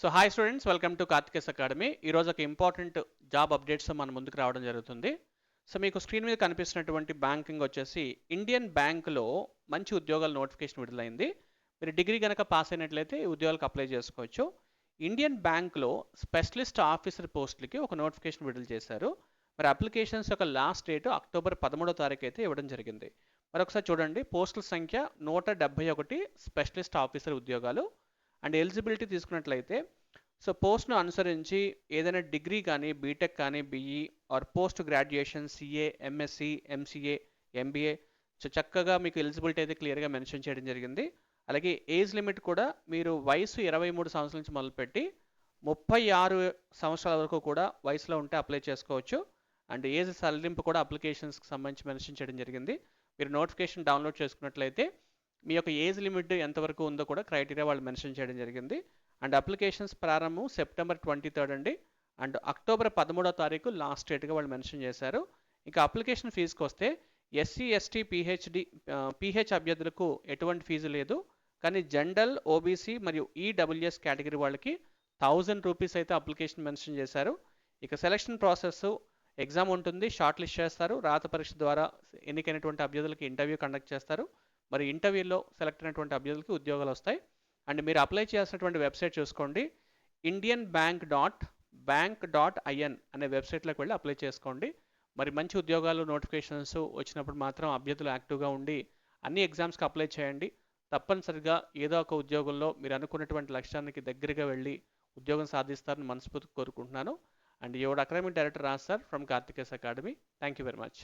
So hi students welcome to Karthikes academy ఈరోజు ఒక important job updates మన ముందుకు రావడం జరుగుతుంది. సో మీకు స్క్రీన్ మీద కనిపిస్తున్నటువంటి బ్యాంకింగ్ వచ్చేసి ఇండియన్ బ్యాంక్లో మంచి ఉద్యోగాల నోటిఫికేషన్ విడుదలైంది. మీరు డిగ్రీ కనుక పాస్ అయినట్లయితే ఈ ఉద్యోగాలకు అప్లై చేసుకోవచ్చు. ఇండియన్ బ్యాంక్లో స్పెషలిస్ట్ ఆఫీసర్ పోస్టులకి ఒక నోటిఫికేషన్ విడుదల చేశారు. మరి అప్లికేషన్స్ యొక్క లాస్ట్ డేట్ అక్టోబర్ పదమూడో తారీఖు అయితే ఇవ్వడం జరిగింది. మరొకసారి చూడండి పోస్టుల సంఖ్య నూట డెబ్బై ఒకటి స్పెషలిస్ట్ ఆఫీసర్ ఉద్యోగాలు. అండ్ ఎలిజిబిలిటీ తీసుకున్నట్లయితే సో పోస్ట్ను అనుసరించి ఏదైనా డిగ్రీ కానీ బీటెక్ కానీ BE or post graduation CA MSc MCA MBA so చక్కగా మీకు ఎలిజిబిలిటీ అయితే క్లియర్గా మెన్షన్ చేయడం జరిగింది. అలాగే ఏజ్ లిమిట్ కూడా మీరు వయసు ఇరవై మూడు సంవత్సరాల నుంచి మొదలుపెట్టి ముప్పై ఆరు సంవత్సరాల వరకు కూడా వయసులో ఉంటే అప్లై చేసుకోవచ్చు. అండ్ ఏజ్ సడలింపు కూడా అప్లికేషన్స్కి సంబంధించి మెన్షన్ చేయడం జరిగింది. మీరు నోటిఫికేషన్ డౌన్లోడ్ చేసుకున్నట్లయితే మీ యొక్క ఏజ్ లిమిట్ ఎంతవరకు ఉందో కూడా క్రైటీరియా వాళ్ళు మెన్షన్ చేయడం జరిగింది. అండ్ అప్లికేషన్స్ ప్రారంభం సెప్టెంబర్ ట్వంటీ థర్డ్ అండి. అండ్ అక్టోబర్ పదమూడో తారీఖు లాస్ట్ డేట్గా వాళ్ళు మెన్షన్ చేశారు. ఇంకా అప్లికేషన్ ఫీజుకి వస్తే ఎస్సీ ఎస్టీ పిహెచ్డి పిహెచ్ అభ్యర్థులకు ఎటువంటి ఫీజు లేదు. కానీ జనరల్ ఓబీసీ మరియు ఈడబ్ల్యూఎస్ కేటగిరీ వాళ్ళకి థౌజండ్ రూపీస్ అయితే అప్లికేషన్ మెన్షన్ చేశారు. ఇక సెలక్షన్ ప్రాసెస్ ఎగ్జామ్ ఉంటుంది. షార్ట్ లిస్ట్ చేస్తారు. రాత పరీక్ష ద్వారా ఎన్నికైనటువంటి అభ్యర్థులకి ఇంటర్వ్యూ కండక్ట్ చేస్తారు. మరి ఇంటర్వ్యూలో సెలెక్ట్ అయినటువంటి అభ్యర్థులకి ఉద్యోగాలు వస్తాయి. అండ్ మీరు అప్లై చేయాల్సినటువంటి వెబ్సైట్ చూసుకోండి. Indian bank dot bank dot IN అనే వెబ్సైట్లోకి వెళ్ళి అప్లై చేసుకోండి. మరి మంచి ఉద్యోగాలు నోటిఫికేషన్స్ వచ్చినప్పుడు మాత్రం అభ్యర్థులు యాక్టివ్గా ఉండి అన్ని ఎగ్జామ్స్కి అప్లై చేయండి. తప్పనిసరిగా ఏదో ఒక ఉద్యోగంలో మీరు అనుకున్నటువంటి లక్ష్యానికి దగ్గరగా వెళ్ళి ఉద్యోగం సాధిస్తారని మనస్ఫూర్తి కోరుకుంటున్నాను. And your academic director Raj sir from Karthikes academy. Thank you very much